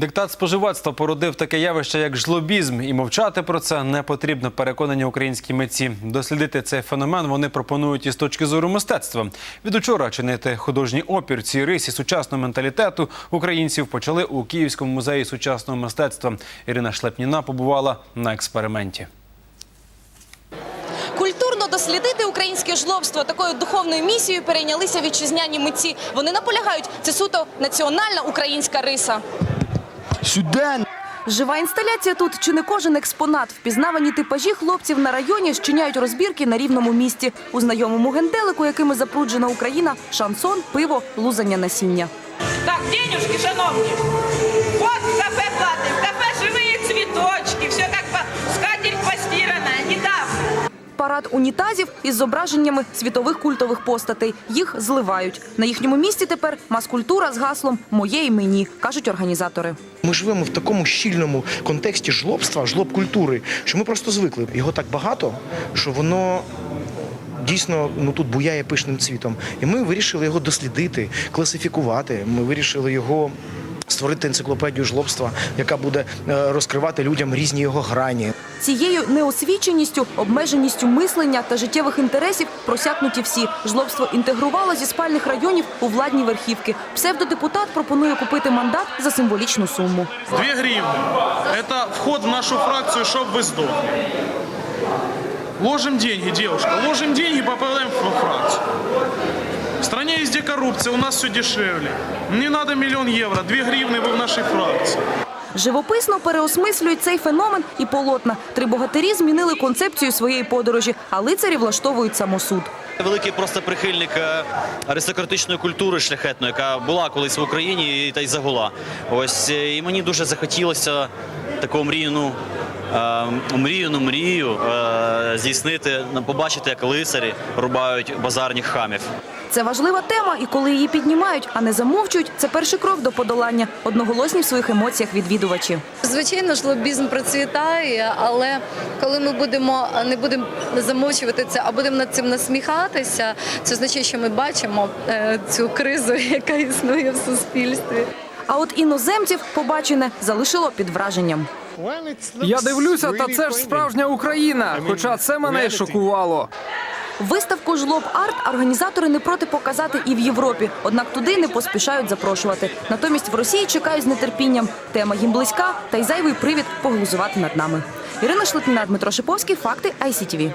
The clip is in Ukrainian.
Диктат споживацтва породив таке явище, як жлобізм, і мовчати про це не потрібно. Переконані українські митці. Дослідити цей феномен вони пропонують із точки зору мистецтва. Від учора чинити художній опір цій рисі сучасного менталітету українців почали у Київському музеї сучасного мистецтва. Ірина Шлепніна побувала на експерименті. Культурно дослідити українське жлобство такою духовною місією перейнялися вітчизняні митці. Вони наполягають, це суто національна українська риса. Сюда Жива інсталяція тут чи не кожен експонат. Впізнавані типажі хлопців на районі щиняють розбірки на рівному місті У знайомому генделику, якими запруджена Україна, шансон, пиво, лузання насіння. Так, денежки, шановні. Парад унітазів із зображеннями світових культових постатей. Їх зливають. На їхньому місці тепер маскультура з гаслом Моє і мені, кажуть організатори. ми живемо в такому щільному контексті жлобства, жлоб культури, що ми просто звикли. Його так багато, що воно. Дійсно, ну тут буяє пишним цвітом, і ми вирішили його дослідити, класифікувати. Ми вирішили його створити енциклопедію жлобства, яка буде е, розкривати людям різні його грані. Цією неосвіченістю, обмеженістю мислення та життєвих інтересів просякнуті всі. Жлобство інтегрувало зі спальних районів у владні верхівки. Псевдодепутат пропонує купити мандат за символічну суму. 2 гривны. Это вход в нашу фракцию, чтоб вы сдохли. Ложим деньги, девушка, ложим деньги, попадаем в фракцию. В стране везде коррупция, у нас все дешевле. Не надо миллион евро, 2 гривны вы в нашей фракции. Живописно переосмислюють цей феномен і полотна. Три богатирі змінили концепцію своєї подорожі, а лицарі влаштовують самосуд. Великий просто прихильник е, аристократичної культури шляхетної, яка була колись в Україні і та й загула. Ось е, і мені дуже захотілося таку мрійну. е, Мріяну мрію здійснити, побачити, як лицарі рубають базарних хамів. Це важлива тема, і коли її піднімають, а не замовчують, це перший крок до подолання. Одноголосні в своїх емоціях відвідувачі. Звичайно ж, лобізм процвітає, але коли ми будемо не будемо замовчувати це, а будемо над цим насміхатися, це означає, що ми бачимо е, цю кризу, яка існує в суспільстві. А от іноземців побачене залишило під враженням. Я дивлюся, та це ж справжня Україна. Хоча це мене й шокувало. Виставку жлоб арт організатори не проти показати і в Європі, однак туди не поспішають запрошувати. Натомість в Росії чекають з нетерпінням. Тема їм близька, та й зайвий привід поглузувати над нами. Ірина Шлитина, Дмитро Шиповський. Факти ICTV.